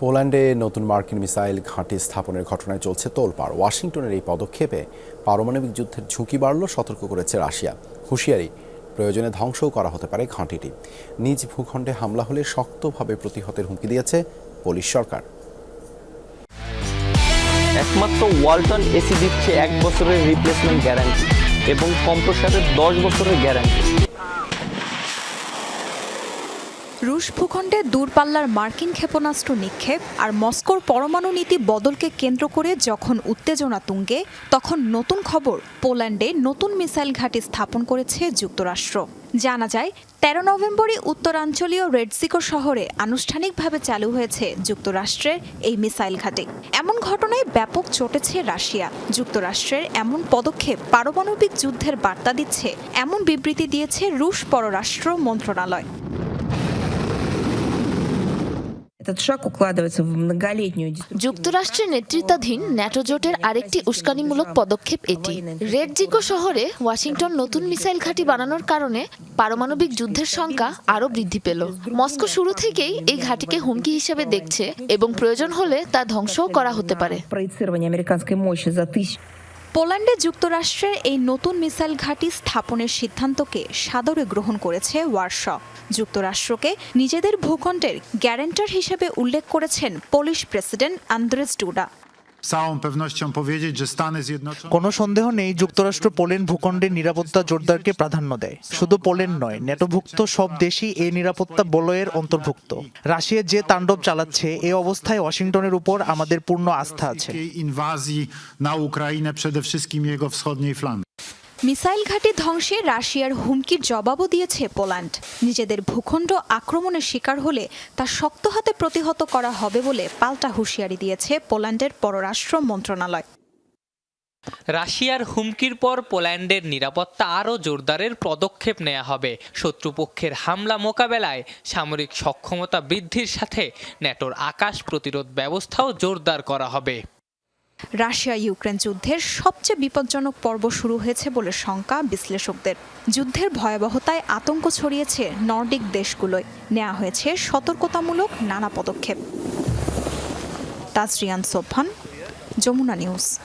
পোল্যান্ডে নতুন মার্কিন মিসাইল ঘাঁটি স্থাপনের ঘটনায় চলছে তোলপাড়। ওয়াশিংটনের এই পদক্ষেপে পারমাণবিক যুদ্ধের ঝুঁকি বাড়ল, সতর্ক করেছে রাশিয়া। হুঁশিয়ারি, প্রয়োজনে ধ্বংসও করা হতে পারে ঘাঁটিটি। নিজ ভূখণ্ডে হামলা হলে শক্তভাবে প্রতিহতের হুমকি দিয়েছে পোলিশ সরকার। একমাত্র ওয়ালটন এসি দিচ্ছে এক বছরের রিপ্লেসমেন্ট গ্যারান্টি এবং কম্প্রসারের দশ বছরের গ্যারান্টি রুশ ভূখণ্ডে দূরপাল্লার মার্কিন ক্ষেপণাস্ত্র নিক্ষেপ আর মস্কোর পরমাণু নীতি বদলকে কেন্দ্র করে যখন উত্তেজনা তুঙ্গে, তখন নতুন খবর পোল্যান্ডে নতুন মিসাইল ঘাঁটি স্থাপন করেছে যুক্তরাষ্ট্র। জানা যায়, তেরো নভেম্বরই উত্তরাঞ্চলীয় রেডসিকো শহরে আনুষ্ঠানিকভাবে চালু হয়েছে যুক্তরাষ্ট্রের এই মিসাইল ঘাঁটি। এমন ঘটনায় ব্যাপক চটেছে রাশিয়া। যুক্তরাষ্ট্রের এমন পদক্ষেপ পারমাণবিক যুদ্ধের বার্তা দিচ্ছে, এমন বিবৃতি দিয়েছে রুশ পররাষ্ট্র মন্ত্রণালয়। Этот шаг укладывается в многолетнюю дискуссию. যুক্তরাষ্ট্রের নেতৃত্বাধীন ন্যাটো জোটের আরেকটি উস্কানিমূলক পদক্ষেপ এটি রেড জিকো শহরে ওয়াশিংটন নতুন মিসাইল ঘাঁটি বানানোর কারণে পারমাণবিক যুদ্ধের সংখ্যা আরও বৃদ্ধি পেল মস্কো শুরু থেকেই এই ঘাঁটিকে হুমকি হিসেবে দেখছে এবং প্রয়োজন হলে তা ধ্বংসও করা হতে পারে পোল্যান্ডে যুক্তরাষ্ট্রের এই নতুন মিসাইল ঘাঁটি স্থাপনের সিদ্ধান্তকে সাদরে গ্রহণ করেছে ওয়ার্স যুক্তরাষ্ট্রকে নিজেদের ভূখণ্ডের গ্যারেন্টার হিসেবে উল্লেখ করেছেন পোলিশ প্রেসিডেন্ট আন্দ্রেস ডুডা। কোনো সন্দেহ নেই যুক্তরাষ্ট্র পোল্যান্ড ভূখণ্ডের নিরাপত্তা জোরদারকে প্রাধান্য দেয়। শুধু পোল্যান্ড নয় নেটোভুক্ত সব দেশই এই নিরাপত্তা বলয়ের অন্তর্ভুক্ত। রাশিয়া যে তাণ্ডব চালাচ্ছে এ অবস্থায় ওয়াশিংটনের উপর আমাদের পূর্ণ আস্থা আছে। মিসাইল ঘাঁটি ধ্বংসে রাশিয়ার হুমকির জবাবও দিয়েছে পোল্যান্ড। নিজেদের ভূখণ্ড আক্রমণের শিকার হলে তা শক্ত হাতে প্রতিহত করা হবে বলে পাল্টা হুঁশিয়ারি দিয়েছে পোল্যান্ডের পররাষ্ট্র মন্ত্রণালয়। রাশিয়ার হুমকির পর পোল্যান্ডের নিরাপত্তা আরও জোরদারের পদক্ষেপ নেওয়া হবে। শত্রুপক্ষের হামলা মোকাবেলায় সামরিক সক্ষমতা বৃদ্ধির সাথে ন্যাটোর আকাশ প্রতিরোধ ব্যবস্থাও জোরদার করা হবে। রাশিয়া ইউক্রেন যুদ্ধের সবচেয়ে বিপজ্জনক পর্ব শুরু হয়েছে বলে শঙ্কা বিশ্লেষকদের। যুদ্ধের ভয়াবহতায় আতঙ্ক ছড়িয়েছে নর্ডিক দেশগুলোয়। নেওয়া হয়েছে সতর্কতামূলক নানা পদক্ষেপ। তাজরিয়ান সোফান যমুনা নিউজ।